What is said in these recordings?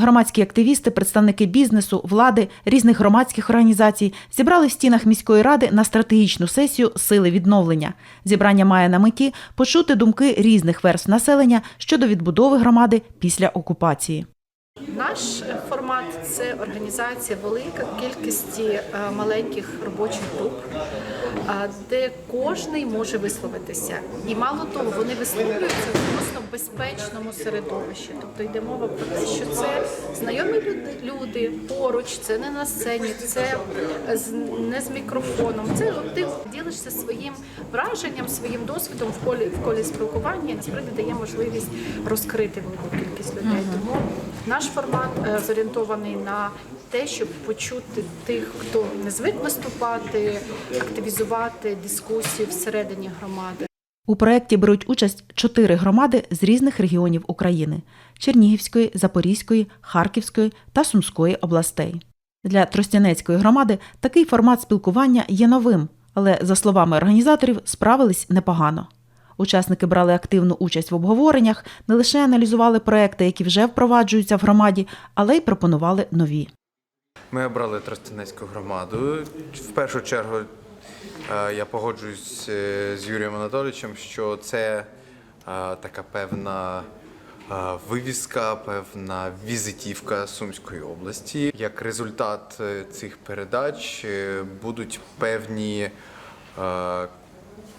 Громадські активісти, представники бізнесу, влади, різних громадських організацій зібрали в стінах міської ради на стратегічну сесію Сили відновлення. Зібрання має на меті почути думки різних верств населення щодо відбудови громади після окупації. Наш формат це організація велика кількості е, маленьких робочих груп, е, де кожний може висловитися. І мало того, вони висловлюються в безпечному середовищі. Тобто йде мова про те, що це знайомі люди, поруч, це не на сцені, це з- не з мікрофоном. Це ти ділишся своїм враженням, своїм досвідом в колі в колі спілкування. І насправді дає можливість розкрити велику кількість людей. Тому наш формат е, зорієнтований на те, щоб почути тих, хто не звик виступати, активізувати дискусію всередині громади. У проєкті беруть участь чотири громади з різних регіонів України: Чернігівської, Запорізької, Харківської та Сумської областей. Для Тростянецької громади такий формат спілкування є новим, але, за словами організаторів, справились непогано. Учасники брали активну участь в обговореннях, не лише аналізували проекти, які вже впроваджуються в громаді, але й пропонували нові. Ми обрали Тростянецьку громаду. В першу чергу я погоджуюсь е, з Юрієм Анатолійовичем, що це е, така певна е, вивіска, певна візитівка Сумської області. Як результат е, цих передач е, будуть певні е,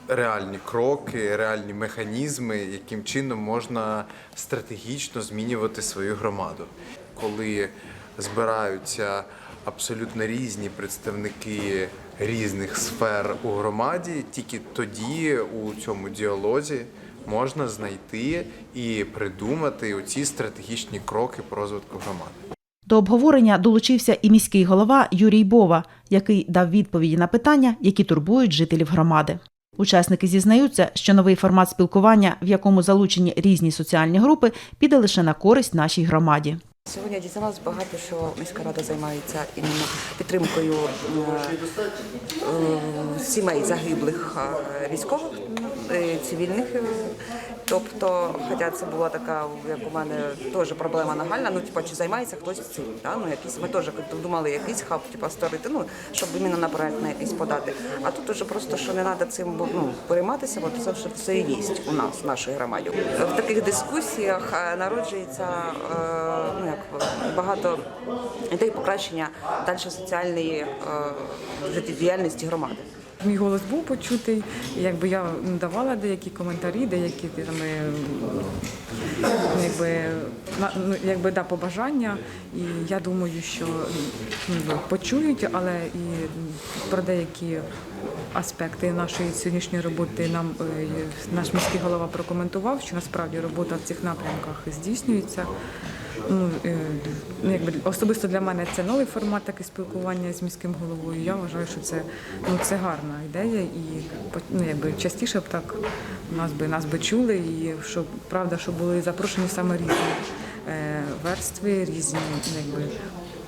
реальні кроки, реальні механізми, яким чином можна стратегічно змінювати свою громаду. Коли збираються абсолютно різні представники різних сфер у громаді, тільки тоді у цьому діалозі можна знайти і придумати оці стратегічні кроки по розвитку громади. До обговорення долучився і міський голова Юрій Бова, який дав відповіді на питання, які турбують жителів громади. Учасники зізнаються, що новий формат спілкування, в якому залучені різні соціальні групи, піде лише на користь нашій громаді. Сьогодні дізналась багато, що міська рада займається іменно підтримкою е, е, сімей загиблих е, військових, цивільних. Тобто, хоча це була така, як у мене теж проблема нагальна, ну типа чи займається хтось цим. Да? Ну, якісь, ми теж думали якийсь хаб типа, створити, ну, щоб іменно на проект на якийсь подати. А тут уже просто що не треба цим ну, перейматися, бо це все і є у нас, в нашій громаді. В таких дискусіях народжується ну, багато ідей покращення далі соціальної е, життєдіяльності громади. Мій голос був почутий, якби я давала деякі коментарі, деякі там, е, якби, ну, якби да, побажання. І я думаю, що ну, почують, але і про деякі аспекти нашої сьогоднішньої роботи нам е, наш міський голова прокоментував, що насправді робота в цих напрямках здійснюється. Ну, е, ну, якби особисто для мене це новий формат таке спілкування з міським головою. Я вважаю, що це ну це гарна ідея, і ну, якби частіше б так нас би нас би чули, і щоб правда, що були запрошені саме різні е, верстви, різні якби,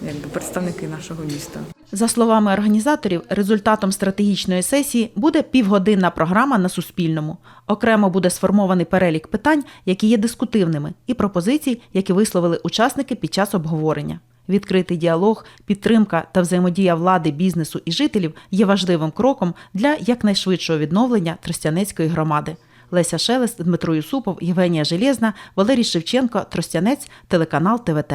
якби представники нашого міста. За словами організаторів, результатом стратегічної сесії буде півгодинна програма на Суспільному. Окремо буде сформований перелік питань, які є дискутивними, і пропозицій, які висловили учасники під час обговорення. Відкритий діалог, підтримка та взаємодія влади, бізнесу і жителів є важливим кроком для якнайшвидшого відновлення Тростянецької громади. Леся Шелест, Дмитро Юсупов, Євгенія Железна, Валерій Шевченко, Тростянець, телеканал ТВТ.